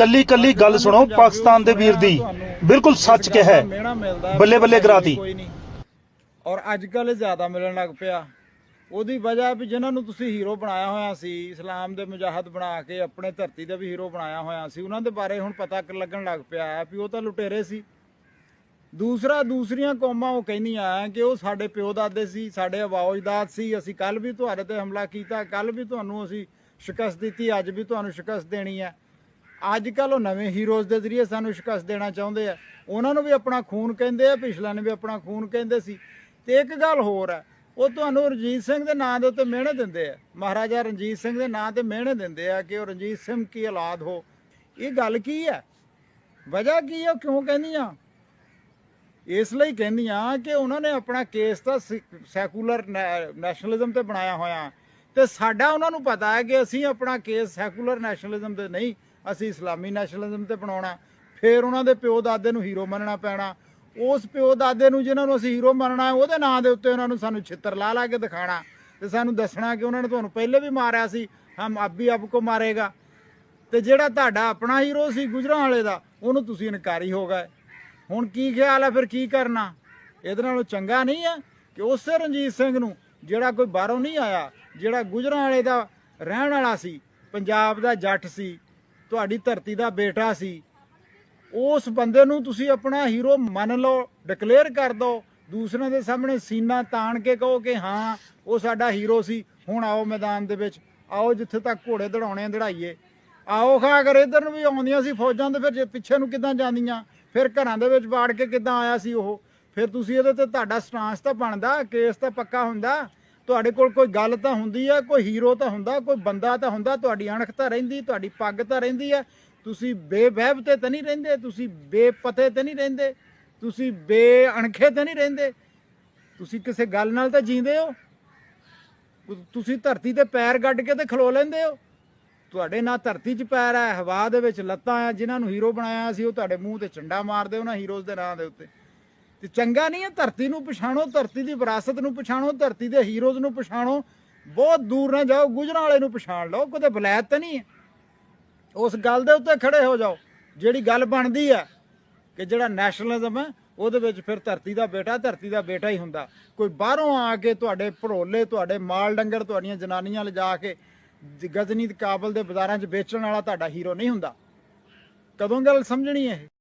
ਕੱਲੀ ਕੱਲੀ ਗੱਲ ਸੁਣੋ ਪਾਕਿਸਤਾਨ ਦੇ ਵੀਰ ਦੀ। ਬਿਲਕੁਲ ਸੱਚ ਕਿਹਾ ਹੈ। ਬੱਲੇ ਬੱਲੇ ਕਰਾਤੀ। ਔਰ ਅੱਜ ਕੱਲ ਜ਼ਿਆਦਾ ਮਿਲਣ ਲੱਗ ਪਿਆ। ਉਹਦੀ ਵਜ੍ਹਾ ਵੀ ਜਿਨ੍ਹਾਂ ਨੂੰ ਤੁਸੀਂ ਹੀਰੋ ਬਣਾਇਆ ਹੋਇਆ ਸੀ ਇਸਲਾਮ ਦੇ ਮੁਜਾਹਦ ਬਣਾ ਕੇ ਆਪਣੇ ਧਰਤੀ ਦੇ ਵੀ ਹੀਰੋ ਬਣਾਇਆ ਹੋਇਆ ਸੀ ਉਹਨਾਂ ਦੇ ਬਾਰੇ ਹੁਣ ਪਤਾ ਲੱਗਣ ਲੱਗ ਪਿਆ ਹੈ ਵੀ ਉਹ ਤਾਂ ਲੁਟੇਰੇ ਸੀ। ਦੂਸਰਾ ਦੂਸਰੀਆਂ ਕੌਮਾਂ ਉਹ ਕਹਿੰਦੀਆਂ ਕਿ ਉਹ ਸਾਡੇ ਪਿਓ ਦਾਦੇ ਸੀ ਸਾਡੇ ਅਵਾਉਜਦਾਦ ਸੀ ਅਸੀਂ ਕੱਲ ਵੀ ਤੁਹਾਡੇ ਤੇ ਹਮਲਾ ਕੀਤਾ ਕੱਲ ਵੀ ਤੁਹਾਨੂੰ ਅਸੀਂ ਸ਼ਿਕਸਤ ਦਿੱਤੀ ਅੱਜ ਵੀ ਤੁਹਾਨੂੰ ਸ਼ਿਕਸਤ ਦੇਣੀ ਹੈ। ਅੱਜ ਕੱਲ ਉਹ ਨਵੇਂ ਹੀਰੋਜ਼ ਦੇ ਜ਼ਰੀਏ ਸਾਨੂੰ ਸ਼ਿਕਸਤ ਦੇਣਾ ਚਾਹੁੰਦੇ ਆ। ਉਹਨਾਂ ਨੂੰ ਵੀ ਆਪਣਾ ਖੂਨ ਕਹਿੰਦੇ ਆ, ਪਿਛਲਾ ਨੇ ਵੀ ਆਪਣਾ ਖੂਨ ਕਹਿੰਦੇ ਸੀ। ਤੇ ਇੱਕ ਗੱਲ ਹੋਰ ਹੈ ਉਹ ਤੁਹਾਨੂੰ ਰਣਜੀਤ ਸਿੰਘ ਦੇ ਨਾਂ ਦੇ ਉੱਤੇ ਮਿਹਣੇ ਦਿੰਦੇ ਆ। ਮਹਾਰਾਜਾ ਰਣਜੀਤ ਸਿੰਘ ਦੇ ਨਾਂ ਤੇ ਮਿਹਣੇ ਦਿੰਦੇ ਆ ਕਿ ਉਹ ਰਣਜੀਤ ਸਿੰਘ ਕੀ ਔਲਾਦ ਹੋ। ਇਹ ਗੱਲ ਕੀ ਹੈ ਵਜ੍ਹਾ ਕੀ ਹੈ ਉਹ ਕਿਉਂ ਕਹਿੰਦੀਆਂ? ਇਸ ਲਈ ਕਹਿੰਦੀਆਂ ਕਿ ਉਹਨਾਂ ਨੇ ਆਪਣਾ ਕੇਸ ਤਾਂ ਸੈਕੂਲਰ ਨੈਸ਼ਨਲਿਜ਼ਮ ਤੇ ਬਣਾਇਆ ਹੋਇਆ। ਤੇ ਸਾਡਾ ਉਹਨਾਂ ਨੂੰ ਪਤਾ ਹੈ ਕਿ ਅਸੀਂ ਆਪਣਾ ਕੇਸ ਸੈਕੂਲਰ ਨੈਸ਼ਨਲਿਜ਼ਮ ਤੇ ਨਹੀਂ, ਅਸੀਂ ਇਸਲਾਮੀ ਨੈਸ਼ਨਲਿਜ਼ਮ ਤੇ ਬਣਾਉਣਾ। ਫਿਰ ਉਹਨਾਂ ਦੇ ਪਿਓ ਦਾਦੇ ਨੂੰ ਹੀਰੋ ਮੰਨਣਾ ਪੈਣਾ। ਉਸ ਪਿਓ ਦਾਦੇ ਨੂੰ ਜਿਨ੍ਹਾਂ ਨੂੰ ਅਸੀਂ ਹੀਰੋ ਮੰਨਣਾ ਉਹਦੇ ਨਾਂ ਦੇ ਉੱਤੇ ਉਹਨਾਂ ਨੂੰ ਸਾਨੂੰ ਛਿੱਤਰ ਲਾ ਲਾ ਕੇ ਦਿਖਾਣਾ ਤੇ ਸਾਨੂੰ ਦੱਸਣਾ ਕਿ ਉਹਨਾਂ ਨੇ ਤੁਹਾਨੂੰ ਪਹਿਲੇ ਵੀ ਮਾਰਿਆ ਸੀ, ਹਮ ਆਪ ਵੀ ਆਪ ਕੋ ਮਾਰੇਗਾ। ਤੇ ਜਿਹੜਾ ਤੁਹਾਡਾ ਆਪਣਾ ਹੀਰੋ ਸੀ ਗੁਜਰਾਂ ਵਾਲੇ ਦਾ, ਉਹਨੂੰ ਤੁਸੀਂ ਇਨਕਾਰੀ ਹੋ ਗਏ। ਹੁਣ ਕੀ ਖਿਆਲ ਹੈ ਫਿਰ ਕੀ ਕਰਨਾ? ਇਹਦੇ ਨਾਲੋਂ ਚੰਗਾ ਨਹੀਂ ਹੈ ਕਿ ਉਸੇ ਰਣਜੀਤ ਸਿੰਘ ਨੂੰ, ਜਿਹੜਾ ਕੋਈ ਬਾਹਰੋਂ ਨਹੀਂ ਆਇਆ ਜਿਹੜਾ ਗੁਜਰਾਂ ਵਾਲੇ ਦਾ ਰਹਿਣ ਵਾਲਾ ਸੀ, ਪੰਜਾਬ ਦਾ ਜੱਟ ਸੀ, ਤੁਹਾਡੀ ਧਰਤੀ ਦਾ ਬੇਟਾ ਸੀ, ਉਸ ਬੰਦੇ ਨੂੰ ਤੁਸੀਂ ਆਪਣਾ ਹੀਰੋ ਮੰਨ ਲਓ ਡਿਕਲੇਅਰ ਕਰ ਦਿਓ ਦੂਸਰਿਆਂ ਦੇ ਸਾਹਮਣੇ ਸੀਨਾ ਤਾਣ ਕੇ ਕਹੋ ਕਿ ਹਾਂ, ਉਹ ਸਾਡਾ ਹੀਰੋ ਸੀ, ਹੁਣ ਆਓ ਮੈਦਾਨ ਦੇ ਵਿੱਚ, ਆਓ ਜਿੱਥੇ ਤੱਕ ਘੋੜੇ ਦੜਾਉਣੇ ਦੜਾਈਏ। ਆਓ ਖਾ ਅਗਰ ਇਧਰ ਨੂੰ ਵੀ ਆਉਂਦੀਆਂ ਸੀ ਫੌਜਾਂ ਤੇ, ਫਿਰ ਜੇ ਪਿੱਛੇ ਨੂੰ ਕਿੱਦਾਂ ਜਾਂਦੀਆਂ? ਫਿਰ ਘਰਾਂ ਦੇ ਵਿੱਚ ਬਾੜ ਕੇ ਕਿੱਦਾਂ ਆਇਆ ਸੀ ਉਹ? ਫਿਰ ਤੁਸੀਂ ਇਹਦੇ ਤੇ ਤੁਹਾਡਾ ਸਟਾਂਸ ਤਾਂ ਬਣਦਾ ਕੇਸ ਤਾਂ ਪੱਕਾ ਹੁੰਦਾ। ਤੁਹਾਡੇ ਕੋਲ ਕੋਈ ਗੱਲ ਤਾਂ ਹੁੰਦੀ ਹੈ ਕੋਈ ਹੀਰੋ ਤਾਂ ਹੁੰਦਾ, ਕੋਈ ਬੰਦਾ ਤਾਂ ਹੁੰਦਾ, ਤੁਹਾਡੀ ਅਣਖ ਤਾਂ ਰਹਿੰਦੀ, ਤੁਹਾਡੀ ਪੱਗ ਤਾਂ ਰਹਿੰਦੀ ਹੈ ਤੁਸੀਂ ਬੇਵਹਿਬ ਤੇ ਤਾਂ ਨਹੀਂ ਰਹਿੰਦੇ, ਤੁਸੀਂ ਬੇਪਤੇ ਤੇ ਨਹੀਂ ਰਹਿੰਦੇ, ਤੁਸੀਂ ਬੇਅਣਖੇ ਤੇ ਨਹੀਂ ਰਹਿੰਦੇ। ਤੁਸੀਂ ਕਿਸੇ ਗੱਲ ਨਾਲ ਤਾਂ ਜੀਂਦੇ ਹੋ? ਤੁਸੀਂ ਧਰਤੀ ਤੇ ਪੈਰ ਗੱਡ ਕੇ ਤੇ ਖਲੋ ਲੈਂਦੇ ਹੋ? ਤੁਹਾਡੇ ਨਾਲ ਧਰਤੀ 'ਚ ਪੈਰ ਹੈ ਹਵਾ ਦੇ ਵਿੱਚ ਲੱਤਾਂ ਆ, ਜਿਨ੍ਹਾਂ ਨੂੰ ਹੀਰੋ ਬਣਾਇਆ ਸੀ, ਉਹ ਤੁਹਾਡੇ ਮੂੰਹ ਤੇ ਚੰਡਾ ਮਾਰਦੇ ਉਹਨਾਂ ਹੀਰੋਜ਼ ਦੇ ਨਾਂ ਦੇ ਉੱਤੇ। ਤੇ ਚੰਗਾ ਨਹੀਂ ਹੈ, ਧਰਤੀ ਨੂੰ ਪਛਾਣੋ, ਧਰਤੀ ਦੀ ਵਿਰਾਸਤ ਨੂੰ ਪਛਾਣੋ, ਧਰਤੀ ਦੇ ਹੀਰੋਜ਼ ਨੂੰ ਪਛਾਣੋ। ਬਹੁਤ ਦੂਰ ਨਾ ਜਾਓ, ਗੁਜਰਾਂ ਵਾਲੇ ਨੂੰ ਪਛਾਣ ਲਓ, ਕਿਤੇ ਬਲੈਤ ਤਾਂ ਨਹੀਂ ਹੈ। ਉਸ ਗੱਲ ਦੇ ਉੱਤੇ ਖੜੇ ਹੋ ਜਾਓ, ਜਿਹੜੀ ਗੱਲ ਬਣਦੀ ਹੈ ਕਿ ਜਿਹੜਾ ਨੈਸ਼ਨਲਿਜ਼ਮ ਹੈ, ਉਹਦੇ ਵਿੱਚ ਫਿਰ ਧਰਤੀ ਦਾ ਬੇਟਾ, ਧਰਤੀ ਦਾ ਬੇਟਾ ਹੀ ਹੁੰਦਾ। ਕੋਈ ਬਾਹਰੋਂ ਆ ਕੇ ਤੁਹਾਡੇ ਭਰੋਲੇ ਤੁਹਾਡੇ ਮਾਲ ਡੰਗਰ, ਤੁਹਾਡੀਆਂ ਜਨਾਨੀਆਂ ਲਿਜਾ ਕੇ ਜ- ਗਜ਼ਨੀ ਕਾਬਲ ਦੇ ਬਾਜ਼ਾਰਾਂ 'ਚ ਵੇਚਣ ਵਾਲਾ ਤੁਹਾਡਾ ਹੀਰੋ ਨਹੀਂ ਹੁੰਦਾ। ਕਦੋਂ ਗੱਲ ਸਮਝਣੀ ਹੈ ਇਹ?